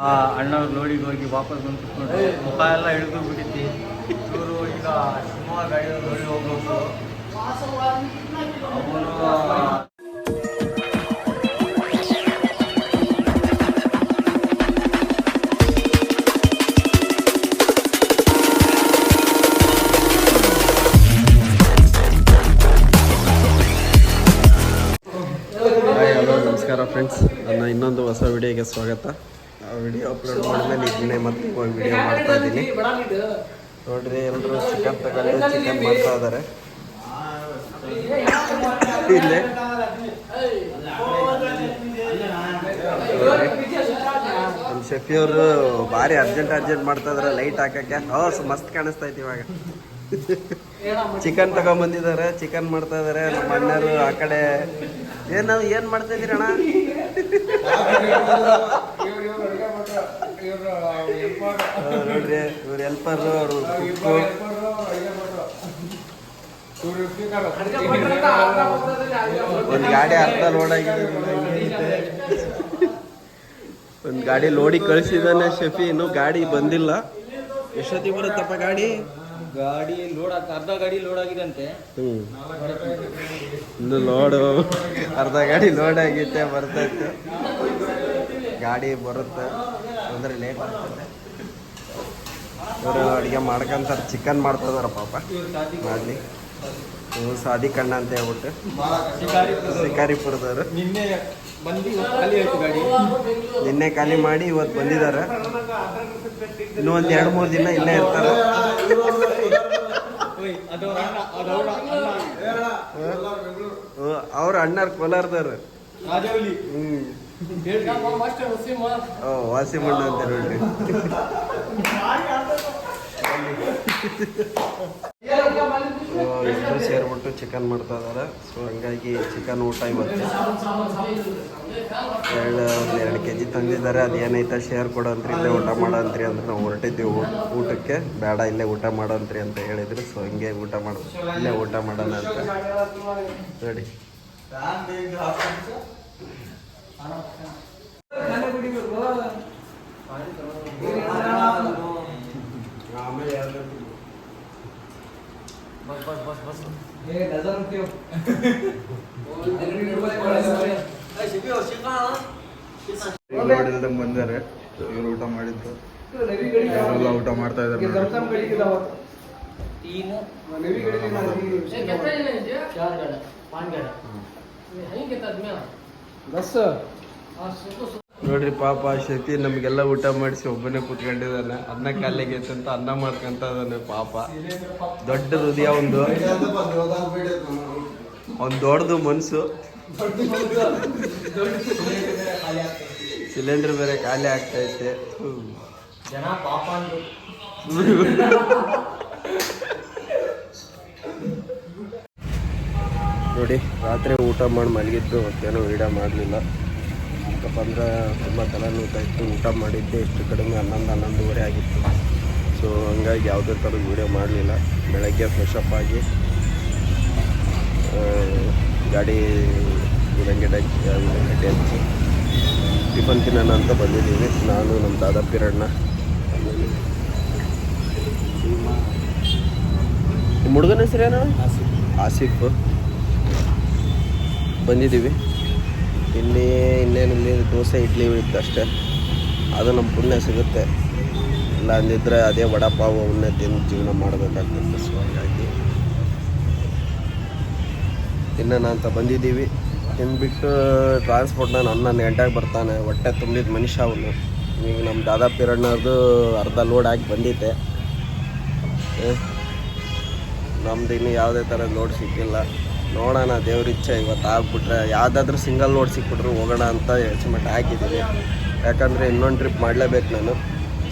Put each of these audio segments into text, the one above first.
ಆ ಅಣ್ಣವ್ರು ಲೋಡಿಗೆ ಹೋಗಿ ವಾಪಸ್ ಬಂದು ಕುತ್ಕೊಂಡು ಮುಖ ಎಲ್ಲ ಹಿಡಿದು ಬಿಟ್ಟಿದ್ದಿ ಇವರು ಈಗ ಸುಮಾರು ಗಾಡಿ ಲೋಡಿ ಹೋಗ್ಬೇಕು. ಅವನು ಇನ್ನೊಂದು ಹೊಸ ವಿಡಿಯೋಗೆ ಸ್ವಾಗತ. ವಿಡಿಯೋ ಅಪ್ಲೋಡ್ ಮಾಡಿದ್ಮೇಲೆ ಇದನ್ನೇ ಮತ್ತೆ ವಿಡಿಯೋ ಮಾಡ್ತಾ ಇದ್ದೀನಿ. ನೋಡ್ರಿ ಎಲ್ಲರೂ ಚಿಕನ್ ತಗೊಂಡು ಚಿಕನ್ ಮಾಡ್ತಾ ಇದ್ದಾರೆ. ಇಲ್ಲೇ. ನಮ್ಮ ಶೆಫಿಯವರು ಭಾರಿ ಅರ್ಜೆಂಟ್ ಅರ್ಜೆಂಟ್ ಮಾಡ್ತಾ ಇದಾರೆ ಲೈಟ್ ಹಾಕಕ್ಕೆ. ಹೌಸ್ ಮಸ್ತ್ ಕಾಣಿಸ್ತಾ ಇತ್ತು ಇವಾಗ. ಚಿಕನ್ ತಗೊಂಬಂದಿದ್ದಾರೆ ಚಿಕನ್ ಮಾಡ್ತಾ ಇದಾರೆ ನಮ್ಮ ಅಣ್ಣರು ಆ ಕಡೆ. ಏನು ಏನ್ ಮಾಡ್ತಾ ಇದೀರ ಅಣ್ಣ? ನೋಡ್ರಿ ಇವ್ರ ಹೆಲ್ಪರ್ ಅವರು ಒಂದ್ ಗಾಡಿ ಅರ್ಧ ಲೋಡ್ ಆಗಿದೆ ಒಂದ್ ಗಾಡಿ ಲೋಡಿ ಕಳಿಸಿದಾನೆ ಶಫಿ ಇನ್ನು ಗಾಡಿ ಬಂದಿಲ್ಲ. ಎಷ್ಟೊತ್ತಿಗೆ ಬರುತ್ತಪ್ಪ ಗಾಡಿ? ಗಾಡಿ ಲೋಡ್ ಆಗ ಅರ್ಧ ಗಾಡಿ ಲೋಡ್ ಆಗಿದಂತೆ. ಇನ್ನು ಲೋಡು ಅರ್ಧ ಗಾಡಿ ಲೋಡ್ ಆಗೈತೆ ಬರ್ತೈತೆ ಗಾಡಿ ಬರುತ್ತೆ. ಅಂದ್ರೆ ಲೇಟ್ ಆಗ್ತದೆ. ಇವರು ಅಡುಗೆ ಮಾಡ್ಕೊಂತಾರೆ ಚಿಕನ್ ಮಾಡ್ತದಾರ ಪಾಪ. ಮಾಡಲಿ. ಇವ್ರು ಸಾದಿ ಕಣ್ಣ ಅಂತ ಹೇಳ್ಬಿಟ್ಟು. ಶಿಕಾರಿಪುರದವರು. ನಿನ್ನೆ ಬಂದು ಖಾಲಿ ಆಯ್ತು ಗಾಡಿ. ನಿನ್ನೆ ಖಾಲಿ ಮಾಡಿ ಇವತ್ತು ಬಂದಿದ್ದಾರೆ. ಇನ್ನೂ ಒಂದು ಎರಡು ಮೂರು ದಿನ ಇಲ್ಲೇ ಇರ್ತಾರೆ. ಅವ್ರ ಅಣ್ಣ. ಕೋಲಾರದವ್ರ ಅಣ್ಣರ್ ಕೋಲಾರದವ್ರು. ಹ್ಮ್. ಓ ವಾಸಿಮಣ್ಣ ಅಂತ ನೋಡ್ರಿ ಸೊ, ಸೇರಿಬಿಟ್ಟು ಚಿಕನ್ ಮಾಡ್ತಾ ಇದ್ದಾರೆ ಸೊ ಹಂಗಾಗಿ ಚಿಕನ್ ಊಟ ಇವತ್ತು. ಎರಡು ಎರಡು ಕೆ ಜಿ ತಂದಿದ್ದಾರೆ. ಅದು ಏನೈತೆ ಶೇರ್ ಕೊಡೋಂತ್ರಿ ಇಲ್ಲೇ ಊಟ ಮಾಡೋಂತ್ರಿ ಅಂದ್ರೆ ನಾವು ಹೊರಟಿದ್ದೀವಿ. ಊಟ ಊಟಕ್ಕೆ. ಬೇಡ ಇಲ್ಲೇ ಊಟ ಮಾಡೋಂತ್ರಿ ಅಂತ ಹೇಳಿದ್ರು. ಸೊ ಹಂಗೆ ಊಟ ಮಾಡ ಇಲ್ಲೇ ಊಟ ಮಾಡೋಣ ಅಂತ. ನೋಡಿ ಬಸ್ ಬಸ್ ಬಸ್ ಬಸ್ ನೋಡಿಲ್ದಂಗ್ ಬಂದಾರೆ ಇವ್ರು ಊಟ ಮಾಡಿದ್ದು ಇವರೆಲ್ಲ ಊಟ ಮಾಡ್ತಾ ಇದಾರೆ ನೋಡಿ. ನೋಡ್ರಿ ಪಾಪ ಶಕ್ತಿ ನಮಗೆಲ್ಲ ಊಟ ಮಾಡಿಸಿ ಒಬ್ಬನೇ ಕುತ್ಕೊಂಡಿದ್ದಾನೆ. ಅನ್ನ ಕಾಲಿಗೆ ಅಂತ ಅನ್ನ ಮಾಡ್ಕೊಂತ ಇದ್ದಾನೆ ಪಾಪ. ದೊಡ್ಡ ಹೃದಯ ಒಂದು. ಒಂದು ದೊಡ್ಡದು ಮನಸ್ಸು ಸಿಲಿಂಡರ್ ಬೇರೆ ಖಾಲಿ ಆಗ್ತಾ ಐತೆ. ನೋಡಿ ರಾತ್ರಿ ಊಟ ಮಾಡಿ ಮಲಗಿದ್ದು ಮತ್ತೇನೋ ವೀಡಿಯೋ ಮಾಡಲಿಲ್ಲ. ಯಾಕಪ್ಪ ಅಂದ್ರೆ ತುಂಬ ತಲೆನೋವ್ತಾ ಇತ್ತು ಊಟ ಮಾಡಿದ್ದೆ ಇಷ್ಟು ಕಡಿಮೆ ಹನ್ನೊಂದು ಹನ್ನೊಂದುವರೆ ಆಗಿತ್ತು. ಸೊ ಹಂಗಾಗಿ ಯಾವುದೇ ಥರ ವೀಡಿಯೋ ಮಾಡಲಿಲ್ಲ. ಬೆಳಗ್ಗೆ ಫ್ರೆಶ್ ಅಪ್ ಆಗಿ ಗಾಡಿ ಉಳ್ಳಂಗಡ್ಡೆ ಗಡ್ಡೆ ಹಚ್ಚಿ ಟಿಫನ್ ತಿನ್ನೋಣ ಅಂತ ಬಂದಿದ್ದೀವಿ. ನಾನು ನಮ್ಮ ದಾದಾ ಪಿರಣ್ಣ. ಹುಡುಗನ ಹೆಸರೇನು? ಆಸಿಫ್ ಬಂದಿದ್ದೀವಿ. ಇಲ್ಲಿ ದೋಸೆ, ಇಡ್ಲಿ ಇತ್ತು ಅಷ್ಟೇ. ಅದು ನಮ್ಮ ಪುಣ್ಯ ಸಿಗುತ್ತೆ. ಇಲ್ಲ ಅಂದಿದ್ರೆ ಅದೇ ವಡಪಾವ್ ಅವನ್ನೇ ತಿಂದು ಜೀವನ ಮಾಡಬೇಕಾಗ್ತದೆ ಸೊ ಹಾಗಾಗಿ ತಿನ್ನೋಣ ಅಂತ ಬಂದಿದ್ದೀವಿ. ತಿಂದ್ಬಿಟ್ಟು ಟ್ರಾನ್ಸ್ಪೋರ್ಟ್ ನಾನು ಗಂಟೆಗೆ ಬರ್ತಾನೆ. ಹೊಟ್ಟೆ ತುಂಬಿದ ಮನುಷ್ಯ ಅವನು. ಈಗ ನಮ್ಮ ದಾದಾ ಪಿರಣ್ಣದು ಅರ್ಧ ಲೋಡ್ ಹಾಕಿ ಬಂದಿದ್ದೆ ನಮ್ದು ಇನ್ನೂ ಯಾವುದೇ ಥರ ಲೋಡ್ ಸಿಕ್ಕಿಲ್ಲ. ನೋಡೋಣ, ದೇವ್ರ ಇಚ್ಛೆ ಇವತ್ತು ಆಗ್ಬಿಟ್ರೆ. ಯಾವುದಾದ್ರೂ ಸಿಂಗಲ್ ನೋಡ್ ಸಿಕ್ಬಿಟ್ರು ಹೋಗೋಣ ಅಂತ ಎಸ್ಟಿಮೇಟ್ ಹಾಕಿದ್ದೀನಿ ಯಾಕಂದರೆ ಇನ್ನೊಂದು ಟ್ರಿಪ್ ಮಾಡಲೇಬೇಕು ನಾನು.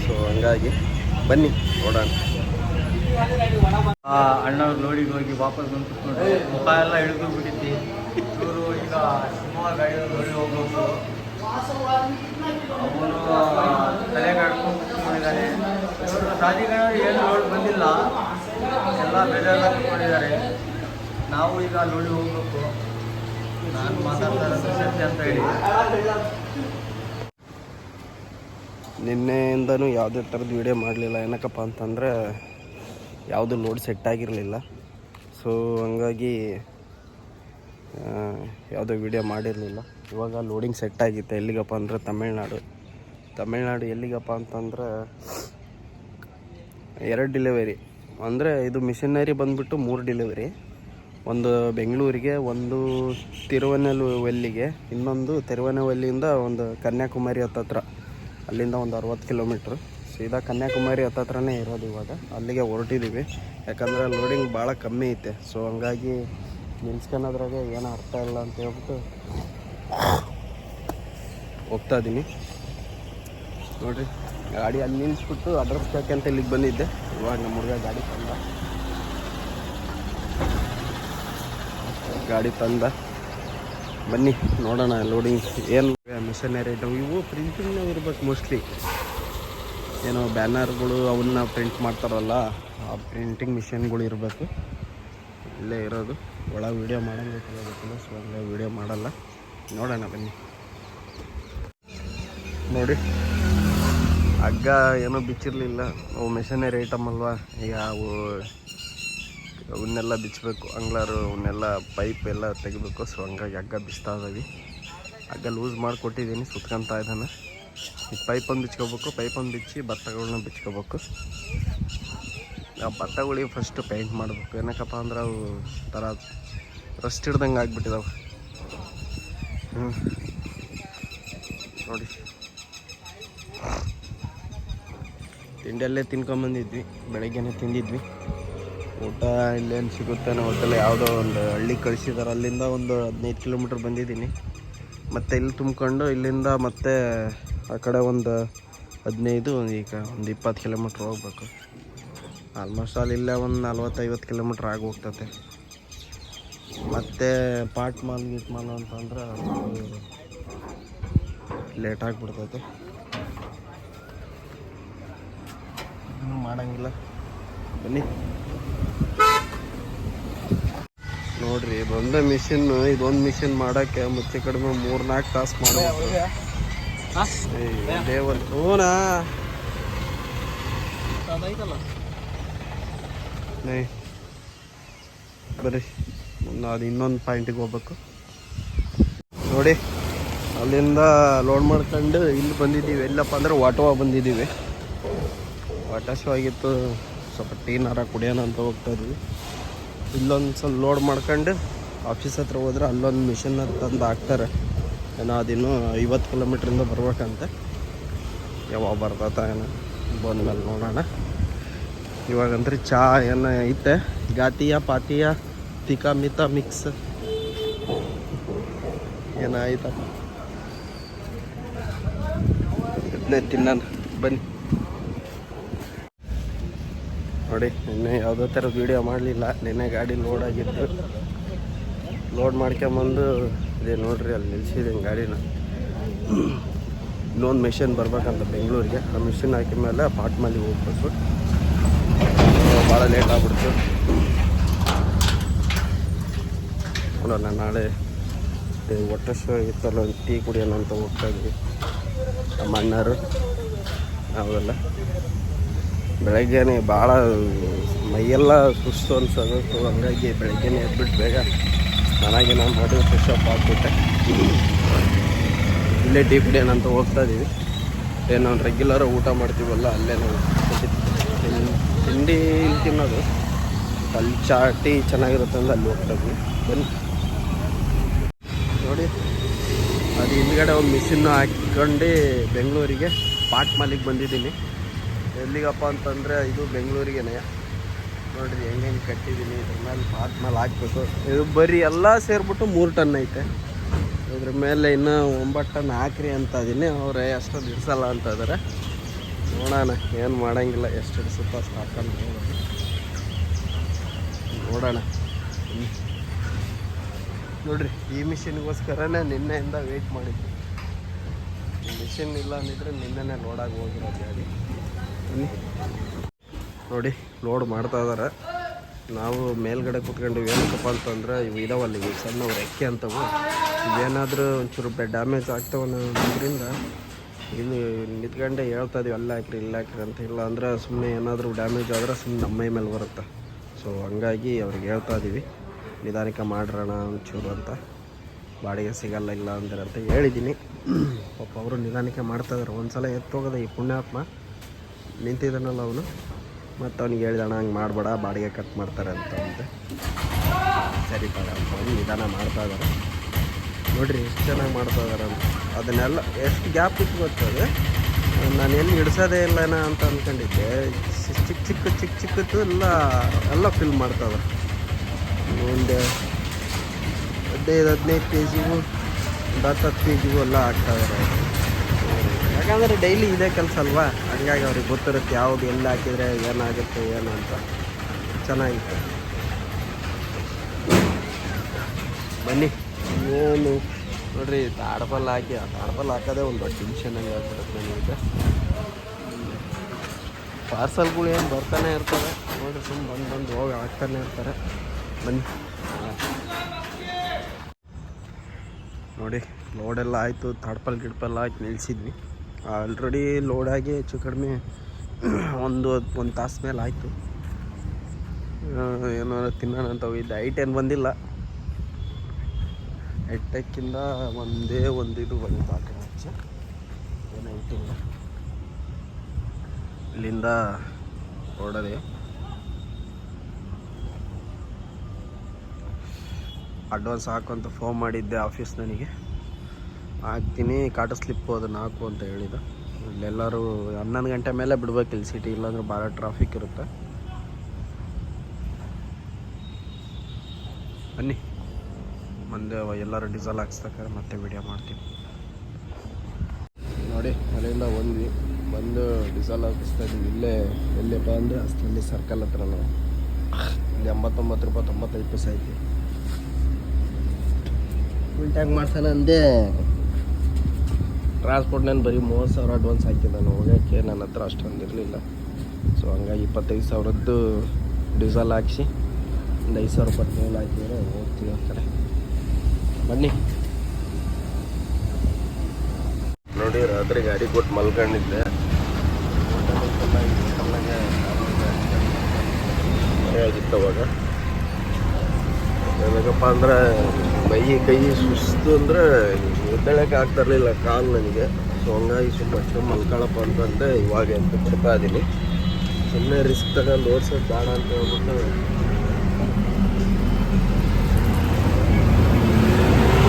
ಸೊ ಹಂಗಾಗಿ ಬನ್ನಿ, ನೋಡೋಣ. ಅಣ್ಣವ್ರು ಲೋಡಿಗೆ ಹೋಗಿ ವಾಪಸ್ ಬಂದು ಕುತ್ಕೊಂಡು ಮುಖ ಎಲ್ಲ ಇಳಿದು ಬಿಟ್ಟಿದ್ದೆ ಇವರು ಈಗ ಶಿವಮೊಗ್ಗ ಗಾಡಿ ಲೋಡಿ ಹೋಗ್ಬೇಕು. ಅವನು ತಲೆ ಹಾಡ್ಕೊಂಡು ಕುತ್ಕೊಂಡಿದ್ದಾರೆ ಇವರು ರಾಜಿಗಣ ಏನು ಲೋಡ್ ಬಂದಿಲ್ಲ. ಎಲ್ಲ ಬೇಜಾರು ಕುತ್ಕೊಂಡಿದ್ದಾರೆ ನಾವು ಈಗ ಅಲ್ಲಿ ಹೋಗ್ಬೇಕು. ನಾನು ಮಾತಾಡ್ತಾ ಸತ್ಯ ಅಂತ ಹೇಳಿ. ನಿನ್ನೆಯಿಂದನೂ ಯಾವುದೇ ಥರದ ವೀಡಿಯೋ ಮಾಡಲಿಲ್ಲ. ಏನಕ್ಕಪ್ಪ ಅಂತಂದರೆ ಯಾವುದು ಲೋಡ್ ಸೆಟ್ ಆಗಿರಲಿಲ್ಲ. ಸೊ ಹಂಗಾಗಿ ಯಾವುದೋ ವೀಡಿಯೋ ಮಾಡಿರಲಿಲ್ಲ. ಇವಾಗ ಲೋಡಿಂಗ್ ಸೆಟ್ ಆಗಿತ್ತು. ಎಲ್ಲಿಗಪ್ಪ ಅಂದರೆ ತಮಿಳ್ನಾಡು. ತಮಿಳ್ನಾಡು ಎಲ್ಲಿಗಪ್ಪ ಅಂತಂದ್ರೆ ಎರಡು ಡಿಲಿವರಿ ಅಂದರೆ ಇದು ಮಿಷಿನರಿ ಬಂದುಬಿಟ್ಟು ಮೂರು ಡಿಲಿವರಿ ಒಂದು ಬೆಂಗಳೂರಿಗೆ, ಒಂದು ತಿರುವನಲ್ವಲ್ಲಿಗೆ, ಇನ್ನೊಂದು ತಿರುವನವಲ್ಲಿಯಿಂದ ಒಂದು ಕನ್ಯಾಕುಮಾರಿ ಹತ್ತತ್ರ ಅಲ್ಲಿಂದ ಒಂದು ಅರವತ್ತು ಕಿಲೋಮೀಟ್ರ್. ಸೀದಾ ಕನ್ಯಾಕುಮಾರಿ ಹತ್ತತ್ರನೇ ಇರೋದು ಇವಾಗ. ಅಲ್ಲಿಗೆ ಹೊರಟಿದ್ದೀವಿ ಯಾಕಂದರೆ ಲೋಡಿಂಗ್ ಭಾಳ ಕಮ್ಮಿ ಐತೆ. ಸೊ ಹಂಗಾಗಿ ನಿಲ್ಸ್ಕೊಳೋದ್ರಾಗೆ ಏನೂ ಅರ್ಥ ಇಲ್ಲ ಅಂತ ಹೇಳ್ಬಿಟ್ಟು ಹೋಗ್ತಾ ಇದ್ದೀನಿ ನೋಡಿರಿ, ಗಾಡಿ ಅಲ್ಲಿ ನಿಲ್ಲಿಸ್ಬಿಟ್ಟು ಅಡ್ರೆಸ್ ಬೇಕಂತ ಇಲ್ಲಿಗೆ ಬಂದಿದ್ದೆ. ಇವಾಗ ನಮ್ಮ ಹುಡುಗ ಗಾಡಿ ತಂದ. ಗಾಡಿ ತಂದ. ಬನ್ನಿ ನೋಡೋಣ ಲೋಡಿಂಗ್ ಏನು ಮಿಷನರಿ ಐಟಮ್ ಇವು ಪ್ರಿಂಟಿಂಗ್ ಇರ್ಬೇಕು ಮೋಸ್ಟ್ಲಿ ಏನೋ ಬ್ಯಾನರ್ಗಳು ಅವನ್ನ ಪ್ರಿಂಟ್ ಮಾಡ್ತಾರಲ್ಲ ಆ ಪ್ರಿಂಟಿಂಗ್ ಮಿಷನ್ಗಳು ಇರಬೇಕು. ಇಲ್ಲೇ ಇರೋದು. ಒಳಗೆ ವೀಡಿಯೋ ಮಾಡೋಂಗಿಲ್ಲ ಗೊತ್ತಿಲ್ಲ ಸೊ ಹಂಗೆ ವೀಡಿಯೋ ಮಾಡಲ್ಲ. ನೋಡೋಣ ಬನ್ನಿ. ನೋಡಿ ಹಗ್ಗ ಏನೋ ಬಿಚ್ಚಿರಲಿಲ್ಲ. ಅವು ಮಿಷನರಿ ಐಟಮ್ ಅಲ್ವಾ? ಈಗ ಅವು ಅವನ್ನೆಲ್ಲ ಬಿಚ್ಚಬೇಕು ಅಂಗ್ಲಾರು ಅವನ್ನೆಲ್ಲ ಪೈಪ್ ಎಲ್ಲ ತೆಗಿಬೇಕು. ಸೊ ಹಂಗಾಗಿ ಹಗ್ಗ ಬಿಚ್ತಾ ಇದ್ದೀವಿ ಹಗ್ಗ ಲೂಸ್ ಮಾಡಿಕೊಟ್ಟಿದ್ದೀನಿ, ಸುತ್ಕೊಂತ ಇದ್ದಾನೆ. ಈ ಪೈಪನ್ನು ಬಿಚ್ಕೋಬೇಕು ಪೈಪನ್ನು ಬಿಚ್ಚಿ ಭತ್ತಗಳನ್ನ ಬಿಚ್ಕೋಬೇಕು. ಆ ಭತ್ತಗಳಿಗೆ ಫಸ್ಟು ಪೇಂಟ್ ಮಾಡಬೇಕು. ಏನಕ್ಕಪ್ಪ ಅಂದ್ರೆ ಅವು ಥರ ರಸ್ಟ್ ಹಿಡ್ದಂಗೆ ಆಗಿಬಿಟ್ಟಿದಾವೆ. ಹ್ಞೂ ನೋಡಿ. ತಿಂಡಿಯಲ್ಲೇ ತಿನ್ಕೊಂಬಂದಿದ್ವಿ ಬೆಳಗ್ಗೆನೇ ತಿಂದಿದ್ವಿ. ಊಟ ಇಲ್ಲೇನು ಸಿಗುತ್ತೆ ಅನ್ನೋ ಹೋಟೆಲ್ ಯಾವುದೋ ಒಂದು ಹಳ್ಳಿ ಕಳಿಸಿದಾರೆ. ಅಲ್ಲಿಂದ ಒಂದು ಹದಿನೈದು ಕಿಲೋಮೀಟ್ರ್ ಬಂದಿದ್ದೀನಿ. ಮತ್ತು ಇಲ್ಲಿ ತುಂಬ್ಕೊಂಡು ಇಲ್ಲಿಂದ ಮತ್ತೆ ಆ ಕಡೆ ಒಂದು ಹದಿನೈದು, ಈಗ ಒಂದು ಇಪ್ಪತ್ತು ಕಿಲೋಮೀಟ್ರ್ ಹೋಗ್ಬೇಕು. ಆಲ್ಮೋಸ್ಟ್ ಅಲ್ಲಿ ಇಲ್ಲೇ ಒಂದು ನಲ್ವತ್ತೈವತ್ತು ಕಿಲೋಮೀಟ್ರ್ ಆಗಿ ಹೋಗ್ತತೆ. ಮತ್ತು ಪಾಟ್ ಮಾಲ್, ಗೀಟ್ ಮಾಲ್ ಅಂತಂದ್ರೆ ಲೇಟ್ ಆಗಿಬಿಡ್ತೈತೆ. ಮಾಡಂಗಿಲ್ಲ. ಬನ್ನಿ. ನೋಡ್ರಿ ಇದೊಂದೇ ಮಿಷಿನ್ ಇದೊಂದು ಮಿಷಿನ್ ಮಾಡಕ್ಕೆ ಮುಚ್ಚೆ ಕಡಿಮೆ ಮೂರು ನಾಲ್ಕು ತಾಸು ಮಾಡೋ ದೇವರ್ ಹೂನಾ? ಬರ್ರಿ ಅದು ಇನ್ನೊಂದು ಪಾಯಿಂಟಿಗೆ ಹೋಗ್ಬೇಕು. ನೋಡಿ, ಅಲ್ಲಿಂದ ಲೋಡ್ ಮಾಡ್ಕೊಂಡು ಇಲ್ಲಿ ಬಂದಿದ್ದೀವಿ. ಎಲ್ಲಪ್ಪ ಅಂದ್ರೆ ವಾಟೋ ಬಂದಿದ್ದೀವಿ. ವಾಟಾಶು ಆಗಿತ್ತು. ಸ್ವಲ್ಪ ಟೀನಾರ ಕುಡಿಯೋಣ ಅಂತ ಹೋಗ್ತಾ ಇದ್ವಿ. ಇಲ್ಲೊಂದು ಸ್ವಲ್ಪ ಲೋಡ್ ಮಾಡ್ಕೊಂಡು ಆಫೀಸ್ ಹತ್ರ ಹೋದ್ರೆ ಅಲ್ಲೊಂದು ಮಿಷನ್ ತಂದು ಹಾಕ್ತಾರೆ. ಏನೋ ಅದಿನ್ನೂ ಐವತ್ತು ಕಿಲೋಮೀಟ್ರಿಂದ ಬರ್ಬೇಕಂತೆ. ಯಾವಾಗ ಬರ್ತದ ಏನೋ. ಬಂದ್ಮೇಲೆ ನೋಡೋಣ. ಇವಾಗಂದ್ರೆ ಚಾ ಏನು ಐತೆ. ಗಾತಿಯ ಪಾತಿಯ, ತಿಕಾ, ಮಿತ, ಮಿಕ್ಸ್. ಏನೋ ಆಯ್ತಪ್ಪ ಇದನ್ನೇ ತಿನ್ನೋಣ. ಬನ್ನಿ. ನೋಡಿ, ನಿನ್ನೆ ಯಾವುದೋ ಥರ ವೀಡಿಯೋ ಮಾಡಲಿಲ್ಲ. ನಿನ್ನೆ ಗಾಡಿ ಲೋಡ್ ಆಗಿತ್ತು. ಲೋಡ್ ಮಾಡ್ಕೊಂಬಂದು, ಇದೇ ನೋಡ್ರಿ, ಅಲ್ಲಿ ನಿಲ್ಸಿದ್ದೀನಿ ಗಾಡಿನ. ಇನ್ನೊಂದು ಮೆಷಿನ್ ಬರ್ಬೇಕಂತ ಬೆಂಗಳೂರಿಗೆ. ಆ ಮಿಷಿನ್ ಹಾಕಿದ ಮೇಲೆ ಪಾಟ್ಮಲ್ಲಿಗೆ ಹೋಗ್ಬೇಕು. ಭಾಳ ಲೇಟ್ ಆಗ್ಬಿಡ್ತು. ನೋಡೋಣ, ನಾಳೆ ಒಟ್ಟು ಶೋ ಇತ್ತಲ್ಲ, ಒಂದು ಟೀ ಕುಡಿಯೋಣ ಅಂತ ಹೋಗ್ತಾ ಇದ್ವಿ. ನಮ್ಮ ಅಣ್ಣರು ಬೆಳಗ್ಗೆನೆ ಭಾಳ ಮೈಯೆಲ್ಲ ಸುಸ್ತು ಅನ್ಸೋದು. ಸೊ ಹಂಗಾಗಿ ಬೆಳಗ್ಗೆನೆ ಎದ್ಬಿಟ್ಟು ಬೇಗ ಸ್ನಾನಾಗಿನ ಮಾಡಿ ಫ್ರೆಶ್ ಅಪ್ ಆಗ್ಬಿಟ್ಟೆ. ಇಲ್ಲೇ ಡೀಪ್ ಡೇನ್ ಅಂತ ಹೋಗ್ತಾ ಇದ್ದೀವಿ. ಏನು ನಾವು ರೆಗ್ಯುಲರ್ ಊಟ ಮಾಡ್ತೀವಲ್ಲ ಅಲ್ಲೇ ನಾವು ತಿಂಡಿ ಇಲ್ಲಿ ತಿನ್ನೋದು. ಅಲ್ಲಿ ಚಾ ಚೆನ್ನಾಗಿರುತ್ತೆ ಅಂದ್ರೆ ಅಲ್ಲಿ ಹೋಗ್ತಾ ಇದ್ವಿ. ಬನ್ನಿ. ನೋಡಿ. ಅದು ಹಿಂದ್ಗಡೆ ಒಂದು ಮಿಷಿನ್ ಹಾಕ್ಕೊಂಡು ಬೆಂಗಳೂರಿಗೆ ಪಾಟ್ ಮಾಲಿಗೆ ಬಂದಿದ್ದೀನಿ. ಎಲ್ಲಿಗಪ್ಪ ಅಂತಂದರೆ ಇದು ಬೆಂಗಳೂರಿಗೇನೆ. ನೋಡ್ರಿ ಹೆಂಗೆ ಹೆಂಗೆ ಕಟ್ಟಿದ್ದೀನಿ ಇದ್ರ ಮೇಲೆ ಪಾತ್ ಮೇಲೆ ಹಾಕ್ಬೇಕು ಇದು ಬರೀ ಎಲ್ಲ ಸೇರಿಬಿಟ್ಟು ಮೂರು ಟನ್ ಐತೆ. ಇದ್ರ ಮೇಲೆ ಇನ್ನೂ ಒಂಬತ್ತು ಟನ್ ಹಾಕ್ರಿ ಅಂತ ಇದೀನಿ. ಅವ್ರೆ ಅಷ್ಟೊಂದು ಇಡ್ಸಲ್ಲ ಅಂತ ಇದ್ದಾರೆ ನೋಡೋಣ, ಏನು ಮಾಡೋಂಗಿಲ್ಲ. ಎಷ್ಟು ಇಡಿಸುತ್ತೋ ಅಷ್ಟು ಹಾಕೊಂಡು. ನೋಡೋಣ. ನೋಡಿರಿ, ಈ ಮಿಷಿನ್ಗೋಸ್ಕರನೇ ನಿನ್ನೆಯಿಂದ ವೆಯ್ಟ್ ಮಾಡಿದ್ವಿ. ಮಿಷಿನ್ ಇಲ್ಲ ಅಂದಿದ್ರೆ ನಿನ್ನೆನೇ ಲೋಡಾಗಿ ಹೋಗಿರೋದು ಗಾಡಿ. ನೋಡಿ ಲೋಡ್ ಮಾಡ್ತಾ ಇದ್ದಾರೆ ನಾವು ಮೇಲ್ಗಡೆ ಕುತ್ಕೊಂಡು ಏನಕ್ಕಪ್ಪ ಅಂತಂದ್ರೆ, ಇವು ಇದಾವಲ್ಲ, ಇವು ಸಣ್ಣವು ರೆಕ್ಕೆ ಅಂತವು. ಇವೇನಾದರೂ ಒಂಚೂರು ಡ್ಯಾಮೇಜ್ ಅನ್ನೋದ್ರಿಂದ ಇಲ್ಲಿ ನಿಂತ್ಕೊಂಡೆ ಹೇಳ್ತಾ ಇದೀವಿ, ಅಲ್ಲ ಹಾಕ್ರಿ ಇಲ್ಲ ಹಾಕ್ರಿ ಅಂತ. ಇಲ್ಲ ಅಂದ್ರೆ ಸುಮ್ಮನೆ ಏನಾದರೂ ಡ್ಯಾಮೇಜ್ ಆದ್ರೆ ಸುಮ್ಮನೆ ನಮ್ಮ ಮೇಲೆ ಬರುತ್ತೆ. ಸೊ ಹಂಗಾಗಿ ಅವ್ರಿಗೆ ಹೇಳ್ತಾ ಇದ್ದೀವಿ ನಿಧಾನಕ್ಕೆ ಮಾಡ್ರೋಣ ಒಂಚೂರು ಅಂತ. ಬಾಡಿಗೆ ಸಿಗಲ್ಲ, ಇಲ್ಲ ಅಂದ್ರೆ ಅಂತ ಹೇಳಿದ್ದೀನಿ. ಪಾಪ, ಅವರು ನಿಧಾನಕ್ಕೆ ಮಾಡ್ತಾಯಿದ್ರು ಒಂದು ಸಲ ಎತ್ತೋಗದೆ ಈ ಪುಣ್ಯಾತ್ಮ. ನಿಂತಿದ್ದಾನಲ್ಲ ಅವನು. ಮತ್ತು ಅವ್ನಿಗೆ ಹೇಳಿದಣ ಹಂಗೆ ಮಾಡಬೇಡ, ಬಾಡಿಗೆ ಕಟ್ ಮಾಡ್ತಾರೆ ಅಂತ ಅಂತೆ. ಸರಿ ತಗ ಅಂತ ಅವ್ನು ನಿಧಾನ ಮಾಡ್ತಾ ಇದ್ದಾರೆ ನೋಡಿರಿ ಎಷ್ಟು ಚೆನ್ನಾಗಿ ಮಾಡ್ತಾ ಇದ್ದಾರೆ ಅಂತ ಅದನ್ನೆಲ್ಲ ಎಷ್ಟು ಗ್ಯಾಪ್ ಇತ್ತು ಗೊತ್ತದೆ ನಾನು ಎಲ್ಲಿ ಹಿಡ್ಸೋದೇ ಇಲ್ಲನ ಅಂತ ಅಂದ್ಕೊಂಡಿದ್ದೆ ಚಿಕ್ಕ ಚಿಕ್ಕ ಚಿಕ್ಕ ಚಿಕ್ಕದ್ದು ಎಲ್ಲ ಎಲ್ಲ ಫಿಲ್ ಮಾಡ್ತಾ ಇದ್ದಾರೆ ಒಂದು ಹದಿನೈದು ಹದಿನೈದು ಕೆ ಜಿಗೂ ಒಂದು ಹತ್ತು ಹತ್ತು ಕೆ ಜಿಗೂ ಎಲ್ಲ ಆಗ್ತಾ ಇದ್ದಾರೆ ಯಾಕಂದರೆ ಡೈಲಿ ಇದೇ ಕೆಲಸ ಅಲ್ವಾ? ಹಂಗಾಗಿ ಅವ್ರಿಗೆ ಗೊತ್ತಿರುತ್ತೆ ಯಾವುದು ಎಲ್ಲಿ ಹಾಕಿದರೆ ಏನಾಗುತ್ತೆ ಏನು ಅಂತ. ಚೆನ್ನಾಗಿತ್ತು ಬನ್ನಿ. ಏನು? ನೋಡ್ರಿ ತಾಡ್ಪಲ್ ಹಾಕಿ ಆ ತಾಡ್ಪಲ್ ಹಾಕೋದೇ ಒಂದು ದೊಡ್ಡ ಟೆನ್ಷನ್ ಹಂಗೆ ಆಗ್ಬಿಡುತ್ತೆ ನನಗೆ ಪಾರ್ಸಲ್ಗಳು ಏನು ಬರ್ತಾನೆ ಇರ್ತಾರೆ. ನೋಡ್ರಿ ಸುಮ್ಮನೆ ಬಂದು ಬಂದು ಹೋಗಿ ಹಾಕ್ತಾನೆ ಇರ್ತಾರೆ. ಬನ್ನಿ. ನೋಡಿ ಲೋಡೆಲ್ಲ ಆಯಿತು. ತಾಡ್ಪಲ್ ಗಿಡ್ಪಲ್ ಹಾಕಿ ನಿಲ್ಲಿಸಿದ್ವಿ ಆಲ್ರೆಡಿ ಲೋಡಾಗಿ ಹೆಚ್ಚು ಕಡಿಮೆ ಒಂದು ಒಂದು ತಾಸು ಮೇಲೆ ಆಯಿತು. ಏನಾರು ತಿನ್ನೋಣ ಅಂತ ಹೋಗಿದ್ದೆ. ಐಟ್ ಏನು ಬಂದಿಲ್ಲ. ಎಟ್ಟಕ್ಕಿಂತ ಒಂದೇ ಒಂದು ಇದು ಬಂದಿತ್ತು ಆ ಕಡೆ ಇಲ್ಲಿಂದ ಹೊರಡದೆ. ಅಡ್ವಾನ್ಸ್ ಹಾಕು ಅಂತ ಫೋನ್ ಮಾಡಿದ್ದೆ ಆಫೀಸ್ ನನಗೆ. ಹಾಕ್ತೀನಿ, ಕಾಟ ಸ್ಲಿಪ್ಪು ಅದನ್ನು ಹಾಕು ಅಂತ ಹೇಳಿದ. ಇಲ್ಲೆಲ್ಲರೂ ಹನ್ನೊಂದು ಗಂಟೆ ಮೇಲೆ ಬಿಡ್ಬೇಕು ಇಲ್ಲಿ ಸಿಟಿ ಇಲ್ಲಾಂದ್ರೆ ಭಾಳ ಟ್ರಾಫಿಕ್ ಇರುತ್ತೆ. ಬನ್ನಿ. ಮುಂದೆ ಎಲ್ಲರೂ ಡೀಸೆಲ್ ಹಾಕ್ಸ್ಬೇಕಾದ್ರೆ ಮತ್ತೆ ವಿಡಿಯೋ ಮಾಡ್ತೀನಿ. ನೋಡಿ ಅಲ್ಲಿಂದ ಬಂದ್ವಿ. ಬಂದು ಡೀಸೆಲ್ ಹಾಕಿಸ್ತಾ ಇದ್ದೀವಿ. ಇಲ್ಲೇ ಎಲ್ಲಿಪ್ಪ ಅಂದರೆ ಅಷ್ಟಲ್ಲಿ ಸರ್ಕಲ್ ಹತ್ರ ನಾವು ಇಲ್ಲಿ ಎಂಬತ್ತೊಂಬತ್ತು ರೂಪಾಯಿ ತೊಂಬತ್ತೈದು ಪೈಸೆ ಐತಿ. ಫುಲ್ ಟ್ಯಾಂಕ್ ಮಾಡ್ಸೋಣ ಅಂದೆ. ಟ್ರಾನ್ಸ್ಪೋರ್ಟ್ ನಾನು ಬರೀ ಮೂವತ್ತು ಸಾವಿರ ಅಡ್ವಾನ್ಸ್ ಹಾಕಿದ್ದೆ ನಾನು ಹೋಗೋಕ್ಕೆ ನನ್ನ ಹತ್ರ ಅಷ್ಟೊಂದು ಇರಲಿಲ್ಲ. ಸೊ ಹಂಗಾಗಿ ಇಪ್ಪತ್ತೈದು ಸಾವಿರದ್ದು ಡೀಸೆಲ್ ಹಾಕಿಸಿ, ಒಂದು ಐದು ಸಾವಿರ ರೂಪಾಯಿ ಮೇಲೆ ಹಾಕಿದರೆ ಹೋಗ್ತೀವಿ ಆ ಕಡೆ. ಬನ್ನಿ. ನೋಡಿ, ರಾತ್ರಿ ಗಾಡಿ ಕೊಟ್ಟು ಮಲ್ಕೊಂಡಿದ್ದೆ. ಆಗಿತ್ತು ಅವಾಗ. ನನಗಪ್ಪ ಅಂದ್ರೆ, ಮೈ, ಕೈ ಸುಸ್ತು ಅಂದರೆ ಎದ್ದೇಳಕ್ಕೆ ಆಗ್ತಾ ಇರಲಿಲ್ಲ ಕಾಲು ನನಗೆ. ಸೊ ಹಂಗಾಗಿ ಸುಮ್ಮನೆ ಅಷ್ಟು ಮಲ್ಕೊಳಪ್ಪ ಅಂತಂದರೆ ಇವಾಗ ಅಂತ ಬರ್ತಾ ಇದ್ದೀನಿ ಸುಮ್ಮನೆ ರಿಸ್ಕ್ ತಗೊಂಡು ಓಡಿಸೋದು ಬೇಡ ಅಂತ ಹೇಳ್ಬಿಟ್ಟು.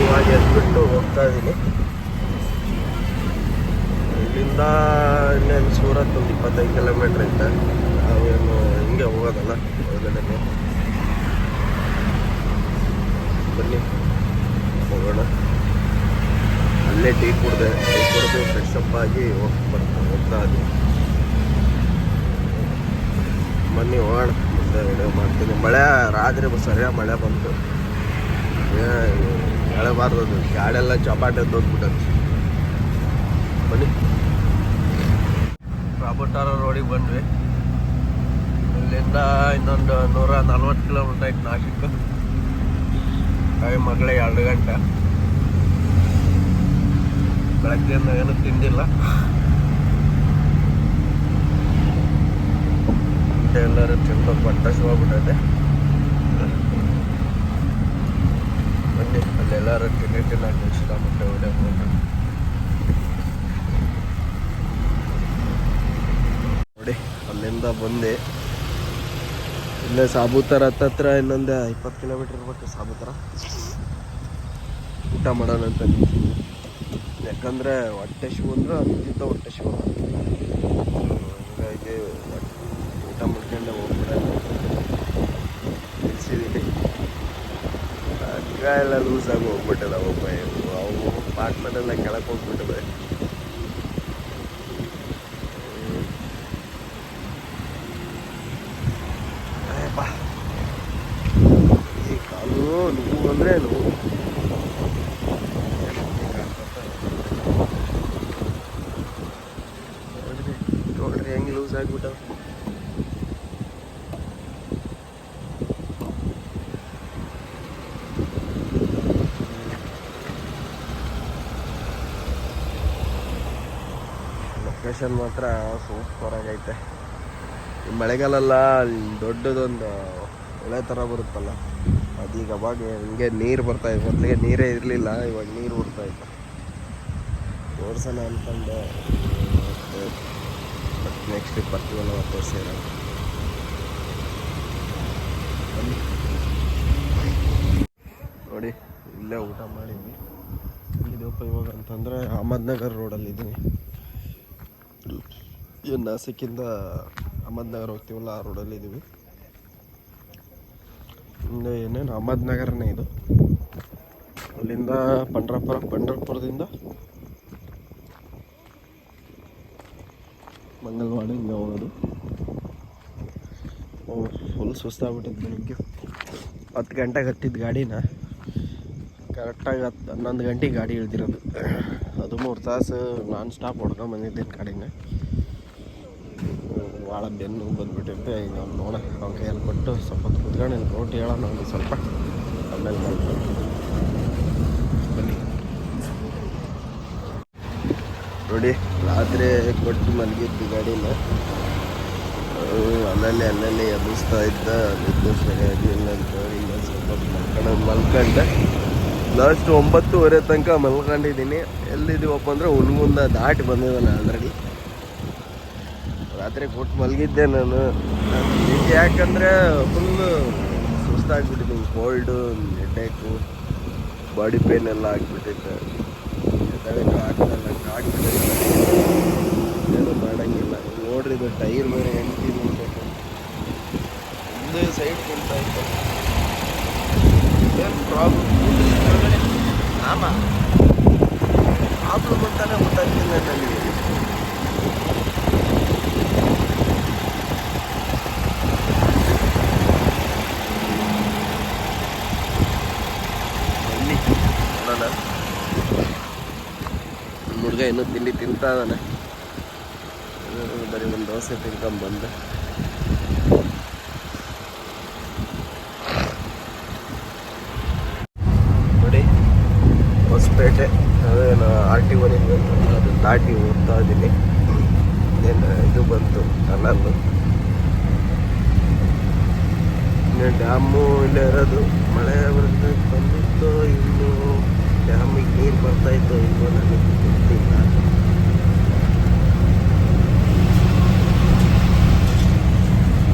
ಇವಾಗ ಎದ್ಬಿಟ್ಟು ಹೋಗ್ತಾ ಇದ್ದೀನಿ ಇಲ್ಲಿಂದ ಇನ್ನೇನು ಸೂರತ್ ಒಂದು ಇಪ್ಪತ್ತೈದು ಕಿಲೋಮೀಟ್ರ್ ಐತೆ. ನಾವೇನು ಹಿಂಗೆ ಹೋಗೋದಲ್ಲ ಒಳಗಡೆ ಬನ್ನಿ, ಹೋಗೋಣ. ಅಲ್ಲೇ ಟೀ ಕುಡ್ದೆ, ಟೀ ಕುಡಿದು ಫ್ರೆಶ್ ಅಪ್ ಆಗಿ ಹೋಗಿ ಹೋಗ್ತಾ ಇದ್ದೀನಿ ಬನ್ನಿ ಹೋಗೋಣ, ಮುಂದೆ ವಿಡಿಯೋ ಮಾಡ್ತೀನಿ. ಮಳೆ ರಾತ್ರಿ ಸರಿಯಾಗಿ ಮಳೆ ಬಂತು. ಹೇಳಬಾರ್ದು ಅದು ಗಾಡೆಲ್ಲ ಚಪಾಟೆ ಎದ್ದೋಗ್ಬಿಟ್ಟದು ಬನ್ನಿ. ರಾಬರ್ಟಾರ ರೋಡಿಗೆ ಬಂದ್ವಿ. ಇಲ್ಲಿಂದ ಇನ್ನೊಂದು ನೂರ ನಲ್ವತ್ತು ಕಿಲೋಮೀಟರ್ ಆಯ್ತು ನಾಶಿಕ್ ಟೈಮ್ ಮಗಳೇ ಎರಡು ಗಂಟೆ. ಬೆಳಗ್ಗೆಯಿಂದ ಏನು ತಿಂದಿಲ್ಲ. ಎಲ್ಲರೂ ತಿಂದು ಬಟ್ಟೆ ಹೋಗ್ಬಿಟ್ಟೈತೆ ಬನ್ನಿ ಅಲ್ಲೆಲ್ಲರೂ ತಿಂಡಿ ತಿನ್ನಕ್ಕೆ ಇಷ್ಟಪಟ್ಟೆ ವಿಡಿಯೋ ನೋಡಿ, ಅಲ್ಲಿಂದ ಬಂದೆ. ಇಲ್ಲೇ ಸಾಬೂತರ ಹತ್ತತ್ರ ಇನ್ನೊಂದು ಇಪ್ಪತ್ತು ಕಿಲೋಮೀಟ್ರ್ ಇರ್ಬೇಕು ಸಾಬೂತರ. ಊಟ ಮಾಡೋಣ ಅಂತ ಯಾಕಂದರೆ ಹೊಟ್ಟೆ ಶೂ ಅಂದ್ರೆ ಅತ್ಯಂತ ಹೊಟ್ಟೆ ಶಿವ ಹೀಗಾಗಿ ಊಟ ಮಾಡ್ಕೊಂಡೆ ಹೋಗ್ಬಿಡೋಣ ನಿಲ್ಸಿದ್ದೀನಿ ಹಗ್ಗ ಎಲ್ಲ ಲೂಸ್ ಆಗಿ ಹೋಗ್ಬಿಟ್ಟದ ಒಬ್ಬ ಅವು ಪಾರ್ಟ್ನರ್ ಎಲ್ಲ ಕೆಳಕ್ಕೆ ಹೋಗ್ಬಿಟ್ಟಿದೆ ಈ ಕಾಲು ನೋವು ಅಂದರೆ ನೋವು. ನೋಡ್ರಿ, ಹೆಂಗೆ ಲೂಸ್ ಆಗಿಬಿಟ್ಟ ಲೊಕೇಶನ್ ಮಾತ್ರ ಸೂಪರ್ ಆಗೈತೆ. ಮಳೆಗಾಲಲ್ಲ ದೊಡ್ಡದೊಂದು ಎಳೆ ಥರ ಬರುತ್ತಲ್ಲ, ಅದೀಗ ಅವಾಗ ಹಿಂಗೆ ನೀರು ಬರ್ತಾ ಇದೆ. ಮೊದಲಿಗೆ ನೀರೇ ಇರಲಿಲ್ಲ, ಇವಾಗ ನೀರು ಬರ್ತಾಯಿತ್ತು ತೋರ್ಸೋಣ ಅಂದ್ಕೊಂಡು ನೆಕ್ಸ್ಟ್ ಟ್ರಿಪ್ ಬರ್ತೀವಲ್ಲ ತೋರಿಸಿರ ನೋಡಿ, ಇಲ್ಲೇ ಊಟ ಮಾಡಿದ್ವಿ. ಎಲ್ಲಿದೆಯಪ್ಪ ಇವಾಗ ಅಂತಂದರೆ ಅಹಮದ್ನಗರ್ ರೋಡಲ್ಲಿ ಇದ್ದೀನಿ ಏನು ನಾಸಿಕ್ಕಿಂದ ಅಹಮದ್ನಗರ್ ಹೋಗ್ತೀವಲ್ಲ ಆ ರೋಡಲ್ಲಿ ಇದ್ದೀವಿ ಹಿಂದೆ ಏನೇನು? ಅಹಮದ್ನಗರನೇ ಇದು. ಅಲ್ಲಿಂದ ಪಂಡ್ರಪುರ, ಪಂಡ್ರಪುರದಿಂದ ಮಂಗಲ್ವಾಡ ಹಿಂಗೆ ಹೋಗೋದು. ಫುಲ್ ಸುಸ್ತಾಗ್ಬಿಟ್ಟಿದ್ದು ಬೆಳಿಗ್ಗೆ. ಹತ್ತು ಗಂಟೆಗೆ ಹತ್ತಿದ್ದ ಗಾಡಿನ ಕರೆಕ್ಟಾಗಿ ಹತ್ತು ಹನ್ನೊಂದು ಗಂಟೆಗೆ ಗಾಡಿ ಇಳ್ದಿರೋದು. ಅದು ಮೂರು ತಾಸು ನಾನ್ ಸ್ಟಾಪ್ ಹೊಡ್ಕೊಂಡು ಬಂದಿದ್ದೀನಿ ಗಾಡಿನ ಭಾಳ ಬೆನ್ನು ಬಂದ್ಬಿಟ್ಟಿರುತ್ತೆ ಈಗ ಅವ್ನು ನೋಡ, ಅವ್ನ ಕೈಯಲ್ಲಿ ಕೊಟ್ಟು ಸ್ವಲ್ಪ ಹೊತ್ತು ಕುತ್ಕೊಂಡು ರೋಟಿ ಹೇಳೋಣ ಸ್ವಲ್ಪ. ಆಮೇಲೆ ಮಾಡ್ಕೊಂಡು ಬನ್ನಿ ನೋಡಿ, ರಾತ್ರಿ ಕೊಟ್ಟು ಮಲಗಿತ್ತು ಗಾಡಿನ. ಅಲ್ಲಲ್ಲಿ ಅಲ್ಲಲ್ಲಿ ಎಬ್ಬಿಸ್ತಾ ಇದ್ದ ನಿದ್ದೆ ಸರಿಯಾಗಿ ಅಂತ ಇಲ್ಲ ಸ್ವಲ್ಪ ಮಲ್ಕೊಂಡು ಮಲ್ಕೊಂಡೆ. ಲಾಸ್ಟ್ ಒಂಬತ್ತುವರೆ ತನಕ ಮಲ್ಕೊಂಡಿದ್ದೀನಿ. ಎಲ್ಲಿದ್ದೀವಪ್ಪ ಅಂದರೆ ಹುನ್ಗುಂದ ದಾಟಿ ಬಂದಿದ್ದಾನೆ ಆಲ್ರೆಡಿ ರಾತ್ರಿ ಕೊಟ್ಟು ಮಲಗಿದ್ದೆ ನಾನು. ಯಾಕಂದರೆ ಫುಲ್ಲು ಸುಸ್ತಾಗ್ಬಿಟ್ಟಿದ್ದೀನಿ ಕೋಲ್ಡು ಹೆಡ್ಡೇಕು ಬಾಡಿ ಪೇನ್ ಎಲ್ಲ ಆಗಿಬಿಟ್ಟಿತ್ತು ಎದ್ದೇಳಕ್ಕೆ ಆಗ್ಬಿಟ್ಟಿದೆ ಏನು ಮಾಡೋಂಗಿಲ್ಲ ನೋಡ್ರಿ ಇದು ಟೈರ್ ಬೇರೆ ಎಂಟಿ ನೋಡ್ಬೇಕು ಒಂದೇ ಸೈಡ್ ಕೊಡ್ತಾ ಏನು ಪ್ರಾಬ್ಲಮ್ ಆಮ ಪ್ರಾಬ್ಲಮ್ ಅಂತಾನೆ ಗೊತ್ತಾಗ್ತಿಲ್ಲ ನನಗೆ ಬನ್ನಿ ನೋಡೋಣ ನಮ್ಮ ಹುಡುಗ ಇನ್ನೂ ತಿಂಡಿ ತಿಂತಾ ಇದ್ದಾನೆ. ಬರೀ ಒಂದು ದೋಸೆ ತಿನ್ಕೊಂಬಂದೆ ನೋಡಿ ಹೊಸಪೇಟೆ ಅದೇನು ಆರ್ ಟಿ ಒನಿಗೆ ಬಂತು ಅದು ದಾಟಿ ಹೋಗ್ತಾ ಇದ್ದೀನಿ ಏನು ಇದು ಬಂತು ಟನಲ್ಲು ಇನ್ನು ಡ್ಯಾಮು ಇಲ್ಲೇ ಇರೋದು ಮಳೆ ಬರುತ್ತೆ ಬಂದಿತ್ತು ಇನ್ನು ಡ್ಯಾಮಿಗೆ ನೀರು ಬರ್ತಾ ಇತ್ತು ಇನ್ನು ನನಗೆ ಗೊತ್ತಿಲ್ಲ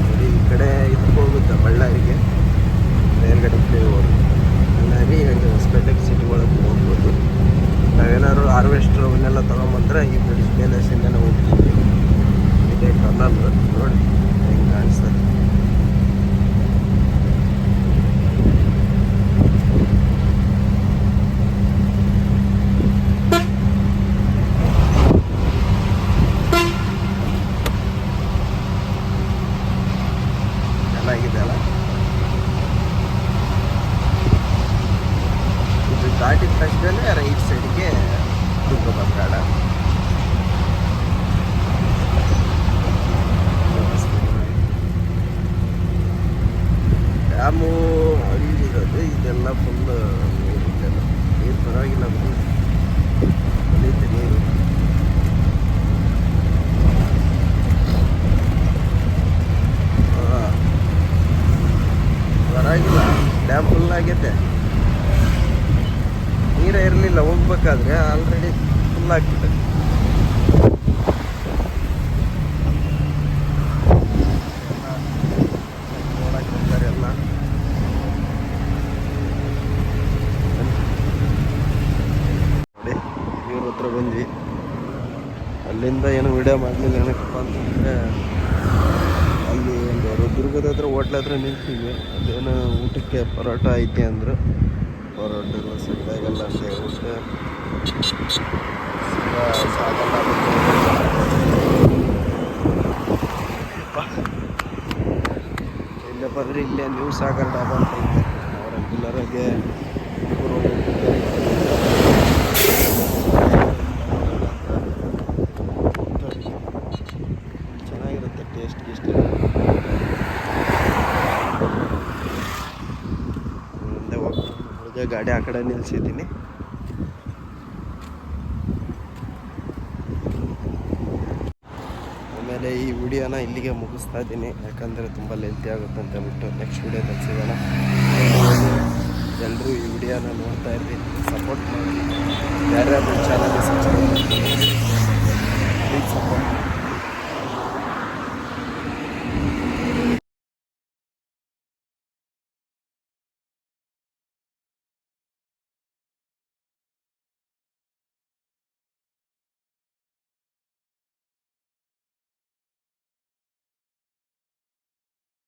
ನೋಡಿ ಈ ಕಡೆ ಇದಕ್ಕೆ ಹೋಗುತ್ತೆ ಬಳ್ಳಾರಿಗೆ ಮೇಲ್ಗಡೆ ಫ್ಲೇವರ್ ಬಳ್ಳಾರಿ ಆ್ಯಂಡ್ ಹೊಸಪೇಟೆಗೆ ಸಿಟಿ ಒಳಗೆ ಹೋಗ್ಬೋದು ನಾವೇನಾದ್ರು ಹಾರ್ವೆಸ್ಟ್ರ್ ಅವನ್ನೆಲ್ಲ ತೊಗೊಂಬಂದ್ರೆ ಈ ಬ್ರಿಡ್ಜ್ ಮೇಲೆ ಸಿಂದನೇ ಹೋಗ್ತೀವಿ ಇದೆ ಟನಲ್ ನೋಡಿ ಹೆಂಗೆ ಕಾಣಿಸ್ತದೆ ಫುಲ್ ನೀರು ನೀರು ಪರವಾಗಿಲ್ಲ ಬಂದಿತ್ತು ನೀರು. ಪರವಾಗಿಲ್ಲ. ಡ್ಯಾಮ್ ಫುಲ್ ಆಗೈತೆ. ನೀರೇ ಇರಲಿಲ್ಲ ಹೋಗ್ಬೇಕಾದ್ರೆ ಆಲ್ರೆಡಿ ಫುಲ್ ಆಗ್ಬಿಟ್ಟೆ ನೋಡಕ್ಕೆ ಬರ್ತಾರೆ ಎಲ್ಲ ನೋಡಿ ಇವ್ರ ಹತ್ರ ಬಂದ್ವಿ ಅಲ್ಲಿಂದ ಏನು ವಿಡಿಯೋ ಮಾಡಲಿಲ್ಲ ಏನಕ್ಕಪ್ಪ ಅಂತಂದರೆ ಅಲ್ಲಿ ಒಂದು ದುರ್ಗದ ಹತ್ರ ಹೋಟ್ಲ ಹತ್ರ ನಿಂತೀವಿ ಅದೇನು ಊಟಕ್ಕೆ ಪರೋಟ ಐತೆ ಅಂದರು. ಪರೋಟ ಎಲ್ಲ ಅಂತ ಹೇಳ್ಬಿಟ್ಟು ಸ್ವಲ್ಪ ಸಾಕಲ್ಲ ಇಲ್ಲೇ ಬಂದರೆ ಇಲ್ಲೇ ನ್ಯೂ ಸಾಗರ್ ಡಾಬಾ ಅಂತ ಅವ್ರ ರೆಗ್ಯುಲರಾಗೆ ಚೆನ್ನಾಗಿರುತ್ತೆ ಟೇಸ್ಟ್ ಗೀಸ್ಟ್ ಮುಂದೆ ಹೋಗ್ತೀನಿ ಹುಡುಗ ಗಾಡಿ ಆ ಕಡೆ ನಿಲ್ಸಿದ್ದೀನಿ. ಆಮೇಲೆ ಈ ವಿಡಿಯೋನ ಇಲ್ಲಿಗೆ ಮುಗಿಸ್ತಾ ಇದ್ದೀನಿ. ಯಾಕಂದರೆ ತುಂಬ ಲೆಂತಿ ಆಗುತ್ತೆ ಅಂತ ಹೇಳ್ಬಿಟ್ಟು ನೆಕ್ಸ್ಟ್ ವಿಡಿಯೋದಲ್ಲಿ ಸಿಗೋಣ. ಎಲ್ಲರೂ ಈ ವಿಡಿಯೋನ ನೋಡ್ತಾ ಇರ್ರಿ ಸಪೋರ್ಟ್ ಮಾಡಿ ಯಾರ್ಯಾರು ಚಾನಲ್ಗೆ ಸಬ್ಸ್ಕ್ರೈಬ್ ಮಾಡಿ ಸಪೋರ್ಟ್